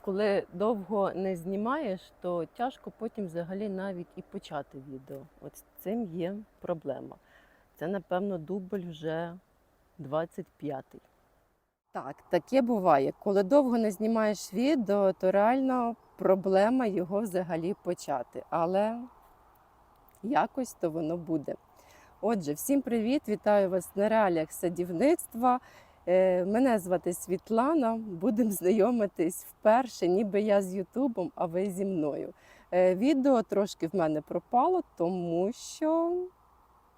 Коли довго не знімаєш, то тяжко потім взагалі навіть і почати відео. От з цим є проблема. Це, напевно, дубль вже 25-й. Так, таке буває. Коли довго не знімаєш відео, то реально проблема його взагалі почати. Але якось то воно буде. Отже, всім привіт! Вітаю вас на реаліях садівництва. Е, Мене звати Світлана. Будемо знайомитись вперше, ніби я з Ютубом, а ви зі мною. Е, Відео трошки в мене пропало, тому що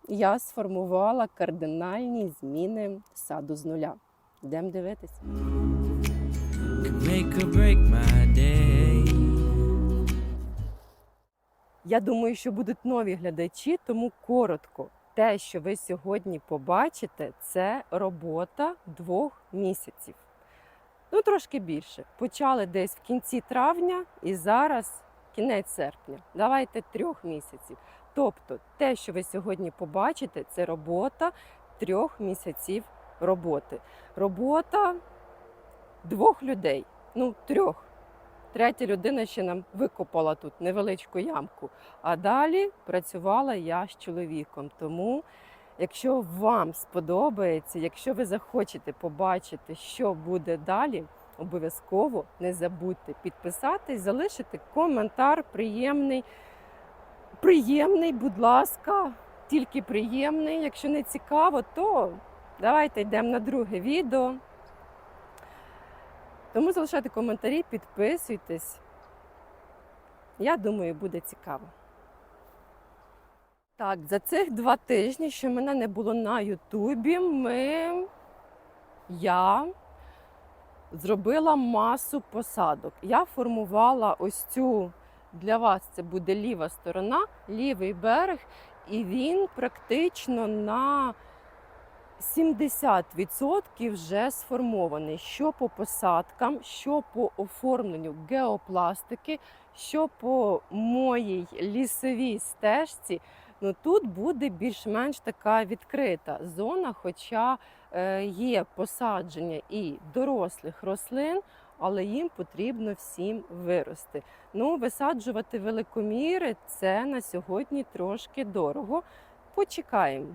я сформувала кардинальні зміни саду з нуля. Йдемо дивитись. Я думаю, що будуть нові глядачі, тому коротко. Те, що ви сьогодні побачите, це робота двох місяців. Ну, трошки більше. Почали десь в кінці травня і зараз кінець серпня. Давайте трьох місяців. Тобто, те, що ви сьогодні побачите, це робота трьох місяців роботи. Робота двох людей. Ну, трьох. Третя людина ще нам викопала тут невеличку ямку. А далі працювала я з чоловіком. Тому, якщо вам сподобається, якщо ви захочете побачити, що буде далі, обов'язково не забудьте підписатись, залишити коментар приємний. Приємний, будь ласка, тільки приємний. Якщо не цікаво, то давайте йдемо на друге відео. Тому залишайте коментарі, підписуйтесь. Я думаю, буде цікаво. Так, за цих два тижні, що мене не було на Ютубі, ми... я зробила масу посадок. Я формувала ось цю для вас це буде ліва сторона, лівий берег, і він практично на 70% вже сформований. Що по посадкам, що по оформленню геопластики, що по моїй лісовій стежці. Ну тут буде більш-менш така відкрита зона, хоча е, є посадження і дорослих рослин, але їм потрібно всім вирости. Ну, висаджувати великоміри це на сьогодні трошки дорого. Почекаємо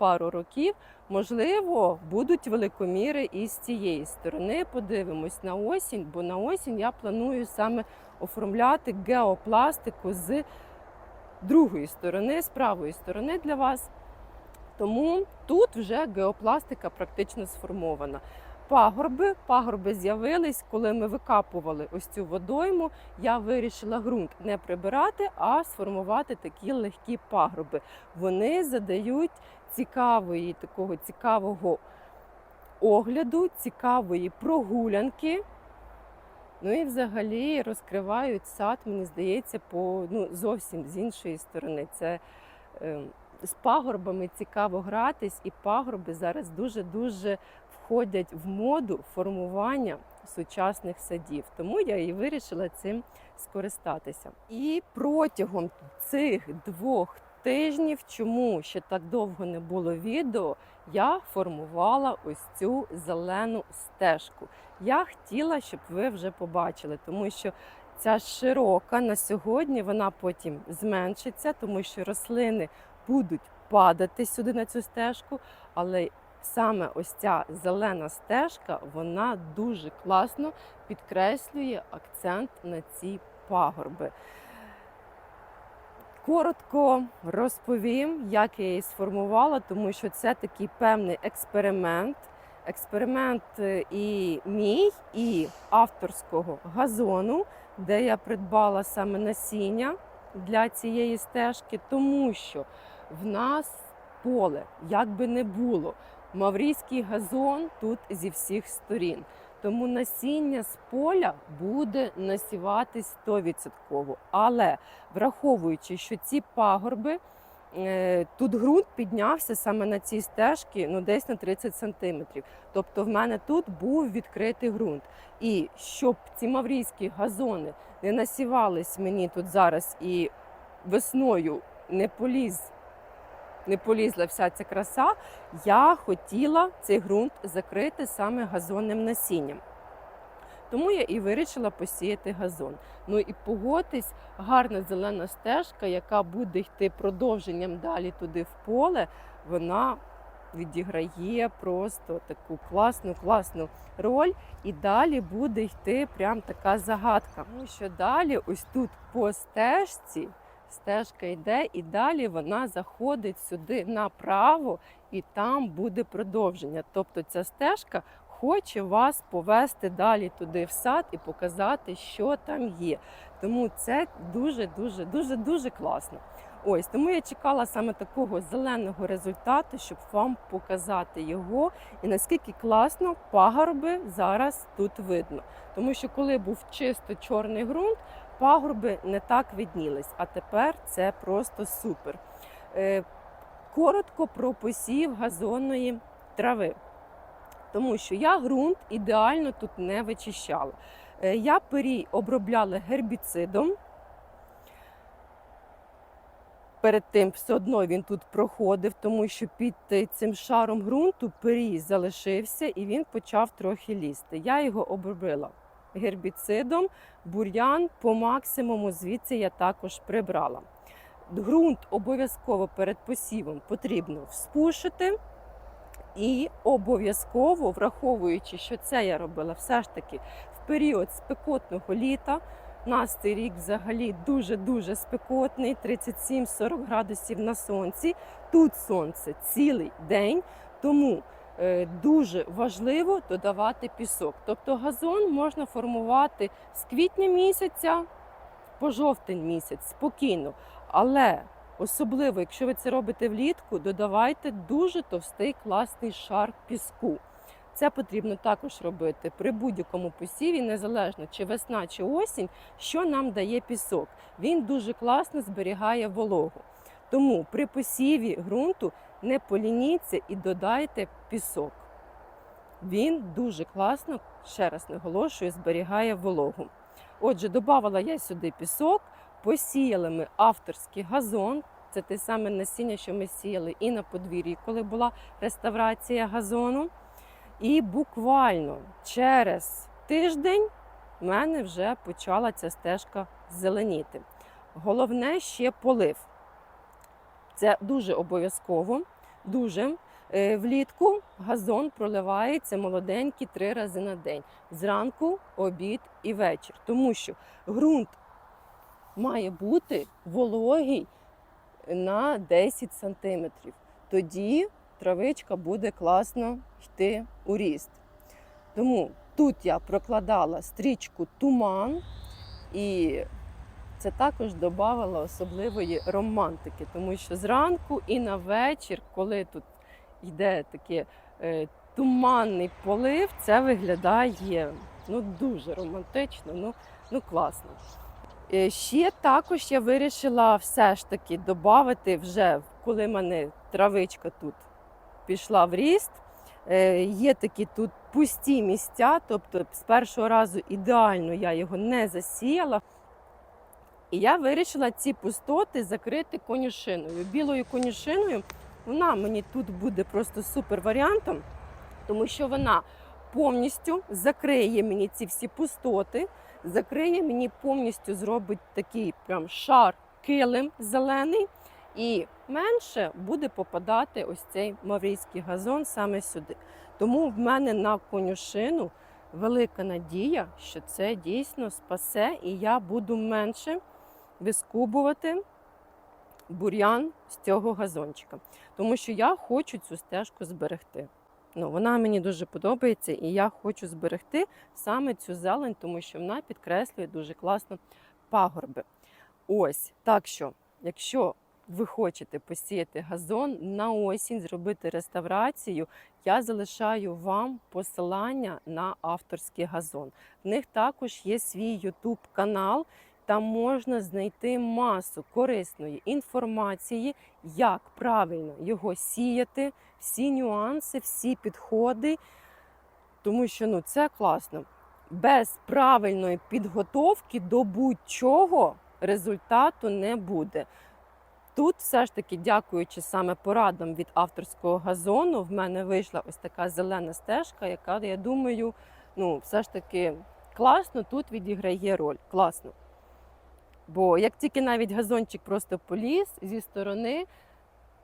пару років. Можливо, будуть великоміри і з цієї сторони. Подивимось на осінь, бо на осінь я планую саме оформляти геопластику з другої сторони, з правої сторони для вас. Тому тут вже геопластика практично сформована. Пагорби, пагорби з'явились, коли ми викапували ось цю водойму. Я вирішила ґрунт не прибирати, а сформувати такі легкі пагорби. Вони задають цікавої, такого цікавого огляду, цікавої прогулянки. Ну і взагалі розкривають сад, мені здається, по ну, зовсім з іншої сторони. Це е, з пагорбами цікаво гратись, і пагорби зараз дуже-дуже входять в моду формування сучасних садів. Тому я і вирішила цим скористатися. І протягом цих двох тижнів, чому ще так довго не було відео, я формувала ось цю зелену стежку. Я хотіла, щоб ви вже побачили, тому що ця широка на сьогодні вона потім зменшиться, тому що рослини будуть падати сюди на цю стежку, але саме ось ця зелена стежка, вона дуже класно підкреслює акцент на ці пагорби. Коротко розповім, як я її сформувала, тому що це такий певний експеримент. Експеримент е, і мій, і авторського газону, де я придбала саме насіння для цієї стежки, тому що в нас поле, як би не було, маврійський газон тут зі всіх сторін. Тому насіння з поля буде насіватись 100%. Але враховуючи, що ці пагорби, е, тут ґрунт піднявся саме на цій стежці, ну десь на 30 сантиметрів. Тобто в мене тут був відкритий ґрунт. І щоб ці маврійські газони не насівались мені тут зараз і весною не поліз не полізла вся ця краса, я хотіла цей ґрунт закрити саме газонним насінням. Тому я і вирішила посіяти газон. Ну і погодьтесь, гарна зелена стежка, яка буде йти продовженням далі туди в поле, вона відіграє просто таку класну, класну роль. І далі буде йти прям така загадка. Тому що далі, ось тут по стежці, стежка йде, і далі вона заходить сюди направо, і там буде продовження. Тобто ця стежка хоче вас повести далі туди в сад і показати, що там є. Тому це дуже, дуже, дуже, дуже класно. Ось тому я чекала саме такого зеленого результату, щоб вам показати його і наскільки класно пагорби зараз тут видно. Тому що коли був чисто чорний ґрунт, пагорби не так виднілись, а тепер це просто супер. Е, Коротко про посів газонної трави. Тому що я ґрунт ідеально тут не вичищала. Е, Я пирій обробляла гербіцидом. Перед тим все одно він тут проходив, тому що під цим шаром ґрунту пирій залишився і він почав трохи лізти. Я його обробила гербіцидом, бур'ян по максимуму звідси я також прибрала. Ґрунт обов'язково перед посівом потрібно вспушити. І обов'язково, враховуючи, що це я робила все ж таки в період спекотного літа. Нас цей рік взагалі дуже-дуже спекотний, 37-40 градусів на сонці. Тут сонце цілий день, тому дуже важливо додавати пісок. Тобто газон можна формувати з квітня місяця по жовтень місяць спокійно. Але Особливо, якщо ви це робите влітку, додавайте дуже товстий класний шар піску. Це потрібно також робити при будь-якому посіві, незалежно чи весна, чи осінь, що нам дає пісок. Він дуже класно зберігає вологу. Тому при посіві ґрунту не полініться і додайте пісок. Він дуже класно, ще раз наголошую, зберігає вологу. Отже, додавала я сюди пісок. Посіяли ми авторський газон. Це те саме насіння, що ми сіяли і на подвір'ї, коли була реставрація газону. І буквально через тиждень в мене вже почала ця стежка зеленіти. Головне ще полив. Це дуже обов'язково. Дуже Е, влітку газон проливається молоденький три рази на день: зранку, обід і вечір. Тому що ґрунт має бути вологий на 10 сантиметрів. Тоді травичка буде класно йти у ріст. Тому тут я прокладала стрічку туман, і це також додавало особливої романтики, тому що зранку і на вечір, коли тут йде такий е, туманний полив, це виглядає ну, дуже романтично, ну, ну класно. Е, Ще також я вирішила все ж таки додати вже, коли мене травичка тут пішла в ріст. е, Є такі тут пусті місця, тобто з першого разу ідеально я його не засіяла. І я вирішила ці пустоти закрити конюшиною. Білою конюшиною вона мені тут буде просто супер варіантом, тому що вона повністю закриє мені ці всі пустоти, закриє мені повністю зробить такий прям шар килим зелений, і менше буде попадати ось цей маврійський газон саме сюди. Тому в мене на конюшину велика надія, що це дійсно спасе, і я буду менше вискубувати бур'ян з цього газончика. Тому що я хочу цю стежку зберегти. Ну, вона мені дуже подобається, і я хочу зберегти саме цю зелень, тому що вона підкреслює дуже класно пагорби. Ось так що, якщо ви хочете посіяти газон на осінь, зробити реставрацію, я залишаю вам посилання на авторський газон. В них також є свій YouTube канал. Там можна знайти масу корисної інформації, як правильно його сіяти, всі нюанси, всі підходи. Тому що ну, це класно. Без правильної підготовки до будь-чого результату не буде. тут все ж таки, дякуючи саме порадам від авторського газону, в мене вийшла ось така зелена стежка, яка, я думаю, ну, все ж таки класно тут відіграє роль. Класно. Бо як тільки навіть газончик просто поліз зі сторони,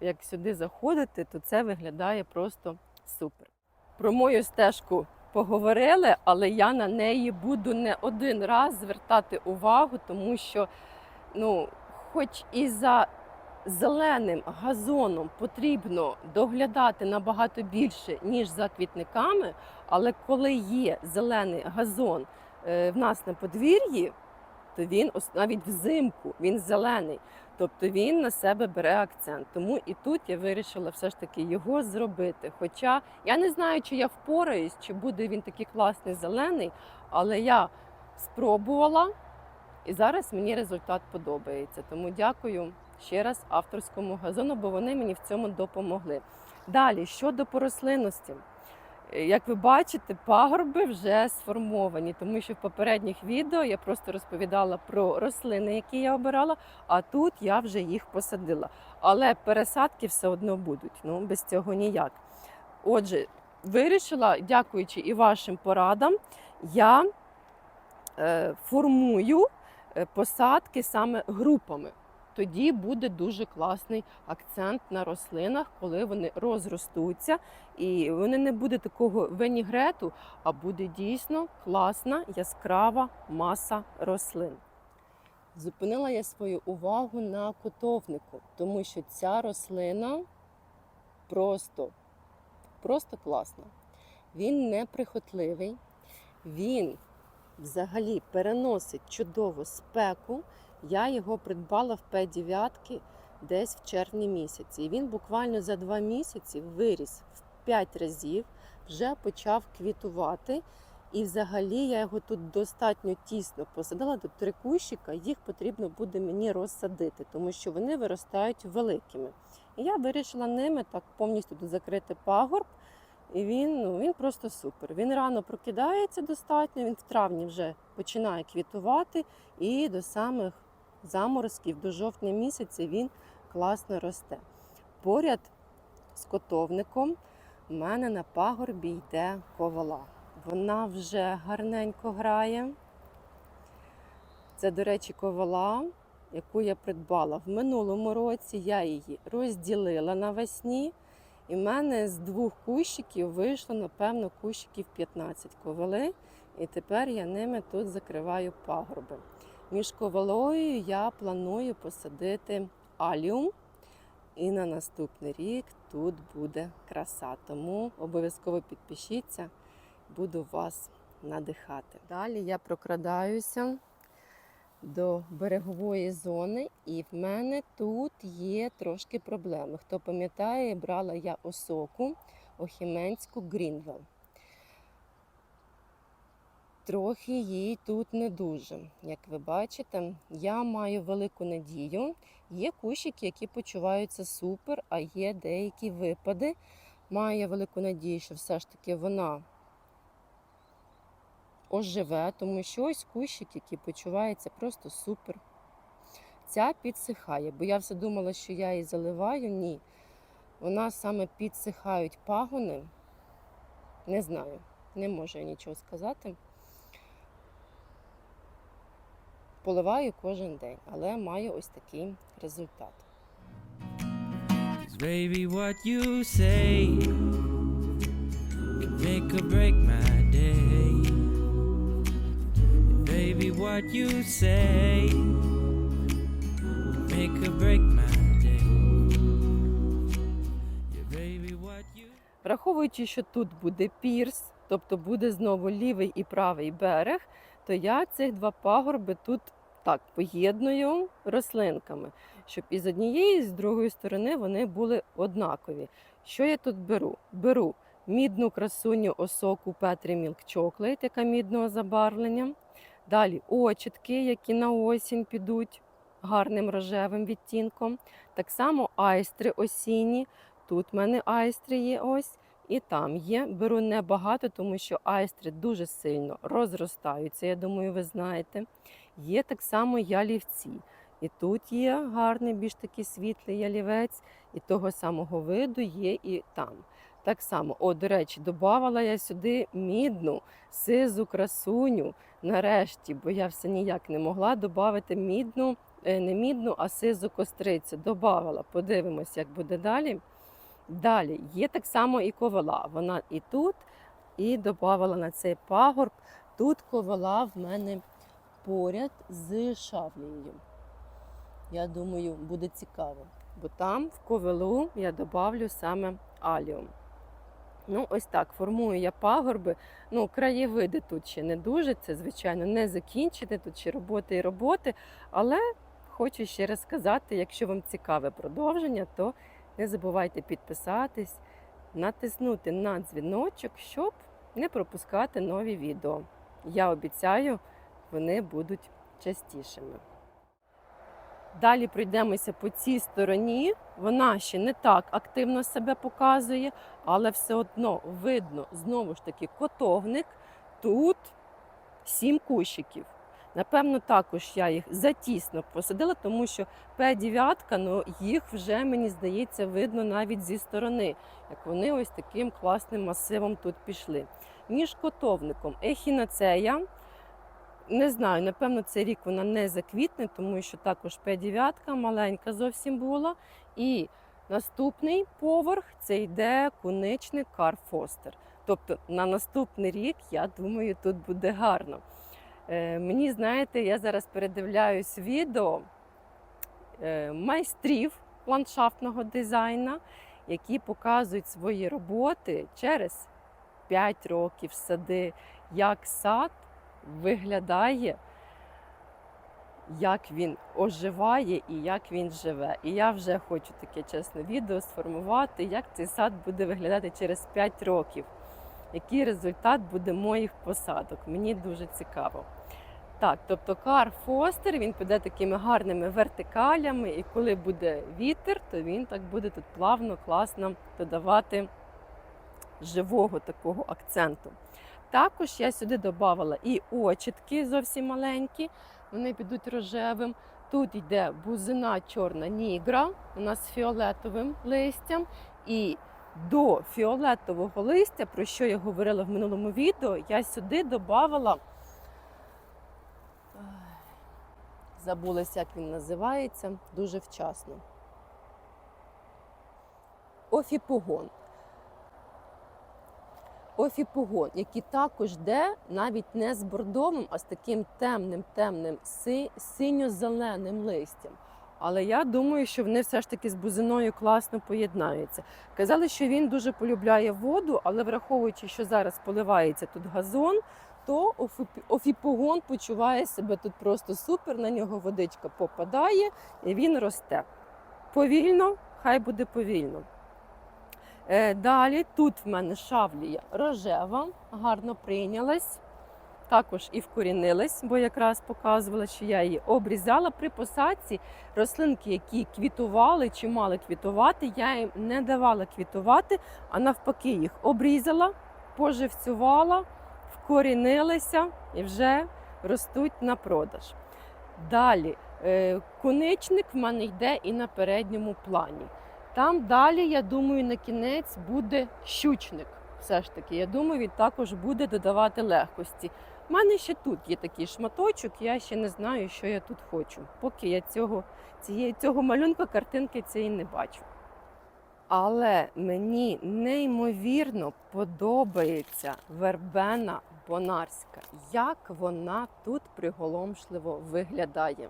як сюди заходити, то це виглядає просто супер. Про мою стежку поговорили, але я на неї буду не один раз звертати увагу, тому що, ну, хоч і за зеленим газоном потрібно доглядати набагато більше, ніж за квітниками, але коли є зелений газон е, в нас на подвір'ї, то він навіть взимку він зелений. Тобто він на себе бере акцент. Тому і тут я вирішила все ж таки його зробити. Хоча я не знаю, чи я впораюсь, чи буде він такий класний зелений, але я спробувала, і зараз мені результат подобається. Тому дякую ще раз авторському газону, бо вони мені в цьому допомогли. Далі щодо порослинності. Е, Як ви бачите, пагорби вже сформовані, тому що в попередніх відео я просто розповідала про рослини, які я обирала, а тут я вже їх посадила. Але пересадки все одно будуть. Ну без цього ніяк. Отже, вирішила, дякуючи і вашим порадам, я е, формую е, посадки саме групами. Тоді буде дуже класний акцент на рослинах, коли вони розростуться, і вони не буде такого венігрету, а буде дійсно класна яскрава маса рослин. Зупинила я свою увагу на котовнику, тому що ця рослина просто, просто класна. Він неприхотливий, він взагалі переносить чудову спеку. Я його придбала в П9 десь в червні місяці. І він буквально за два місяці виріс в 5 разів, вже почав квітувати. І взагалі я його тут достатньо тісно посадила до три кущика, їх потрібно буде мені розсадити, тому що вони виростають великими. І я вирішила ними так повністю тут закрити пагорб. І він, ну, він просто супер. Він рано прокидається достатньо, він в травні вже починає квітувати, і до самих заморозків, до жовтня місяця він класно росте. Поряд з котовником в мене на пагорбі йде ковала. Вона вже гарненько грає. Це, до речі, ковала, яку я придбала в минулому році. Я її розділила навесні. І в мене з двох кущиків вийшло, напевно, кущиків 15 ковали. І тепер я ними тут закриваю пагорби. Між ковалою я планую посадити аліум. І на наступний рік тут буде краса. Тому обов'язково підпишіться, буду вас надихати. Далі я прокрадаюся до берегової зони, і в мене тут є трошки проблеми. Хто пам'ятає, брала я осоку Охіменську Грінвел. Трохи їй тут не дуже. Як ви бачите, я маю велику надію. Є кущики, які почуваються супер, а є деякі випади. Маю велику надію, що все ж таки вона оживе, тому що ось кущик, який почувається просто супер. Ця підсихає, бо я все думала, що я її заливаю. Ні. Вона саме підсихають пагони. Не знаю, не можу я нічого сказати. Поливаю кожен день, але маю ось такий результат. baby, what you say can make or break my day. Baby, what you say can make or break my day. Yeah, baby, what you Враховуючи, що тут буде пірс, тобто буде знову лівий і правий берег, то я цих два пагорби тут так поєдную рослинками, щоб і з однієї, і з другої сторони вони були однакові. Що я тут беру? Беру мідну красуню осоку Петрі Мілк Chocolate, яка мідного забарвлення. Далі очітки, які на осінь підуть гарним рожевим відтінком. Так само айстри осінні. Тут в мене айстри є ось. І там є. Беру небагато, тому що айстри дуже сильно розростаються. Я думаю, ви знаєте. Є так само ялівці. І тут є гарний, більш такий світлий ялівець, і того самого виду є і там. Так само, о, до речі, додавала я сюди мідну, сизу красуню нарешті, бо я все ніяк не могла додати мідну, е, не мідну, а сизу кострицю. Добавила. Подивимось, як буде далі. Далі є так само і ковала. Вона і тут, і додавала на цей пагорб. Тут ковала в мене поряд з шавлею. Я думаю, буде цікаво. Бо там в ковилу я додавлю саме аліум. Ну, ось так формую я пагорби. Ну, краєвиди тут ще не дуже. Це, звичайно, не закінчити. Тут ще роботи і роботи. Але хочу ще раз сказати, якщо вам цікаве продовження, то не забувайте підписатись, натиснути на дзвіночок, щоб не пропускати нові відео. Я обіцяю, вони будуть частішими. Далі пройдемося по цій стороні. Вона ще не так активно себе показує, але все одно видно знову ж таки котовник. Тут сім кущиків. Напевно, також я їх затісно посадила, тому що П9, ну їх вже, мені здається, видно навіть зі сторони, як вони ось таким класним масивом тут пішли. Між котовником ехінацея. Не знаю, напевно, цей рік вона не заквітне, тому що також П9 маленька зовсім була. І наступний поверх це йде куничник Кар Фостер. Тобто на наступний рік, я думаю, тут буде гарно. Е, мені, знаєте, я зараз передивляюсь відео е, майстрів ландшафтного дизайну, які показують свої роботи через 5 років сади, як сад виглядає, як він оживає і як він живе. І я вже хочу таке чесне відео сформувати, як цей сад буде виглядати через 5 років. Який результат буде моїх посадок? Мені дуже цікаво. Так, тобто Кар Фостер він піде такими гарними вертикалями, і коли буде вітер, то він так буде тут плавно, класно додавати живого такого акценту. Також я сюди додавала і очітки зовсім маленькі, вони підуть рожевим. Тут йде бузина чорна нігра, вона з фіолетовим листям. І до фіолетового листя, про що я говорила в минулому відео, я сюди додавала, забулася, як він називається, дуже вчасно. Офіпогон офіпогон, який також йде навіть не з бордовим, а з таким темним, темним си- синьо-зеленим листям. Але я думаю, що вони все ж таки з бузиною класно поєднаються. Казали, що він дуже полюбляє воду, але враховуючи, що зараз поливається тут газон, то офіпогон почуває себе тут просто супер. На нього водичка попадає і він росте. Повільно, хай буде повільно. Е, Далі тут в мене шавлія рожева, гарно прийнялась. Також і вкорінилась, бо якраз показувала, що я її обрізала при посадці. Рослинки, які квітували чи мали квітувати, я їм не давала квітувати, а навпаки, їх обрізала, поживцювала, вкорінилися і вже ростуть на продаж. Далі, е, коничник в мене йде і на передньому плані. Там далі, я думаю, на кінець буде щучник. Все ж таки, я думаю, він також буде додавати легкості. У мене ще тут є такий шматочок, я ще не знаю, що я тут хочу. Поки я цього, цієї, цього малюнка картинки цієї не бачу. Але мені неймовірно подобається вербена бонарська, як вона тут приголомшливо виглядає.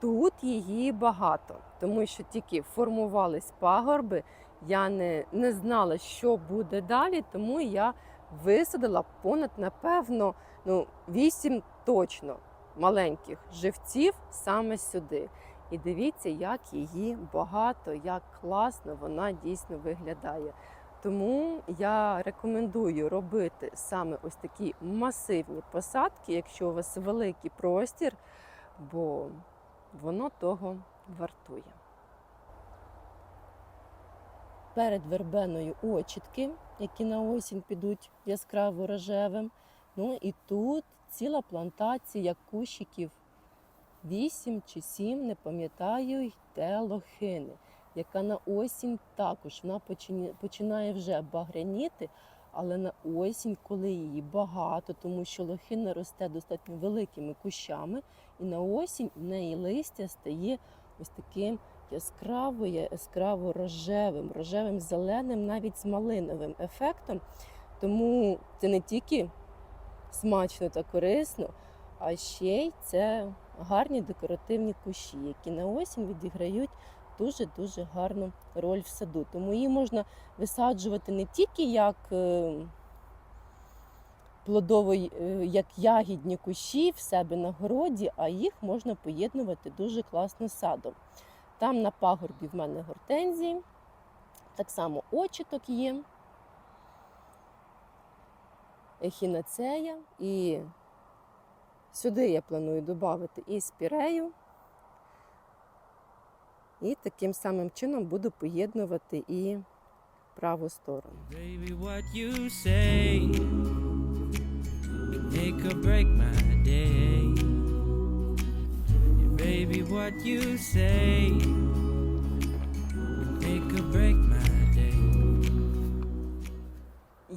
Тут її багато, тому що тільки формувались пагорби, я не, не знала, що буде далі, тому я висадила понад, напевно, ну, 8 точно маленьких живців саме сюди. І дивіться, як її багато, як класно вона дійсно виглядає. Тому я рекомендую робити саме ось такі масивні посадки, якщо у вас великий простір, бо воно того вартує. Перед вербеною очітки, які на осінь підуть яскраво рожевим. Ну і тут ціла плантація кущиків вісім чи сім, не пам'ятаю, йде лохини, яка на осінь також вона починає вже багряніти, але на осінь, коли її багато, тому що лохина росте достатньо великими кущами, і на осінь в неї листя стає ось таким яскраво, яскраво рожевим, рожевим, зеленим, навіть з малиновим ефектом. Тому це не тільки смачно та корисно, а ще й це гарні декоративні кущі, які на осінь відіграють дуже-дуже гарну роль в саду. Тому її можна висаджувати не тільки як е, плодовий, е, як ягідні кущі в себе на городі, а їх можна поєднувати дуже класно садом. Там на пагорбі в мене гортензії, так само очіток є, ехінацея. І сюди я планую додати і спірею. І таким самим чином буду поєднувати і праву сторону. Can make or break my day. Yeah, baby, what you say can make or break my day.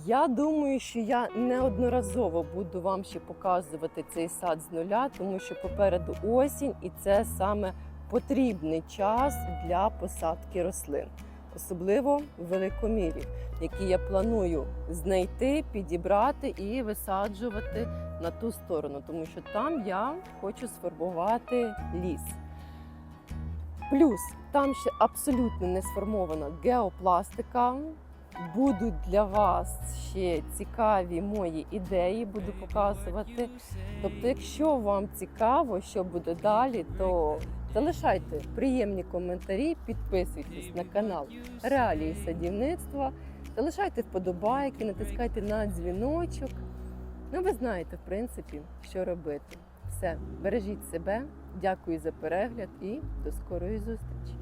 Я думаю, що я неодноразово буду вам ще показувати цей сад з нуля, тому що попереду осінь, і це саме потрібний час для посадки рослин, особливо великомірів, які я планую знайти, підібрати і висаджувати на ту сторону, тому що там я хочу сформувати ліс. Плюс там ще абсолютно не сформована геопластика. Будуть для вас ще цікаві мої ідеї, буду показувати. Тобто, якщо вам цікаво, що буде далі, то залишайте приємні коментарі, підписуйтесь на канал Реалії садівництва, залишайте вподобайки, натискайте на дзвіночок. Ну, ви знаєте, в принципі, що робити. Все, бережіть себе, дякую за перегляд і до скорої зустрічі.